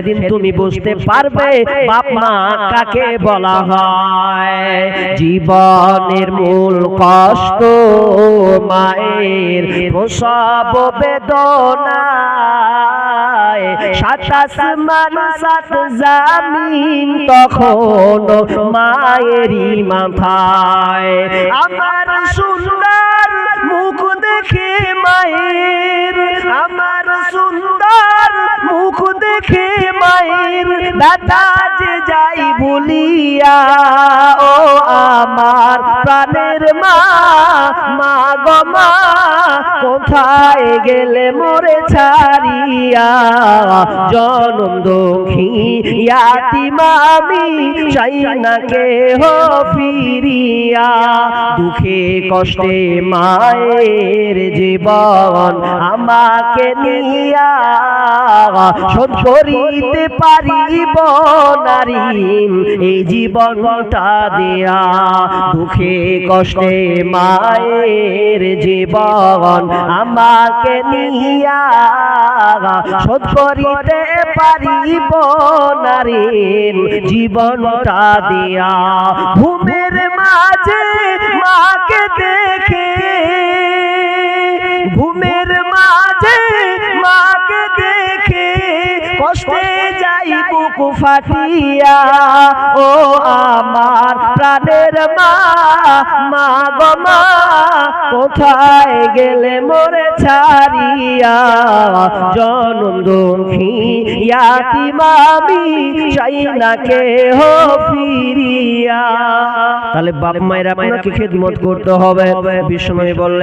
সেদিন তুমি বুঝতে পারবে বাপ মা কাকে বলা হয়। জীবনের মূল কষ্ট মায়ের প্রসব বেদনা সাত আসমান সাত জামিন তখন মায়েরই মাথায়। আমার সুন্দর মুখ দেখে যে যাই বলিয়া ও আমার প্রাণের মা মা গমা কোথায় গেলে মোরে ছাড়িয়া? জনম দুঃখী ইয়াতি মামি চাই না কে ফিরিয়া। দুঃখে কষ্টে মায়ের জীবন আমাকে নিয়া শোধ করিতে পারিব নারী এই জীবনটা দেয়া। দুঃখে কষ্টে মায়ের জীবন আমাকে নিয়া শোধ করিতে পারিব নারী জীবনটা দিয়া। ঘুমের মাঝে মাকে দেখে, ঘুমের মাঝে মাকে দেখে, কষ্টে যাই বুক ফাটিয়া, ও আমার প্রাণের মা মা গো মা, কোথায় গেলে মোরে ছাড়িয়া? জনম দুঃখী মামি চাই না কে হো ফিরিয়া। তাহলে বাপ মায়েরা আপনাকে খেদমত করতে হবে। বিষ্ণু বললেন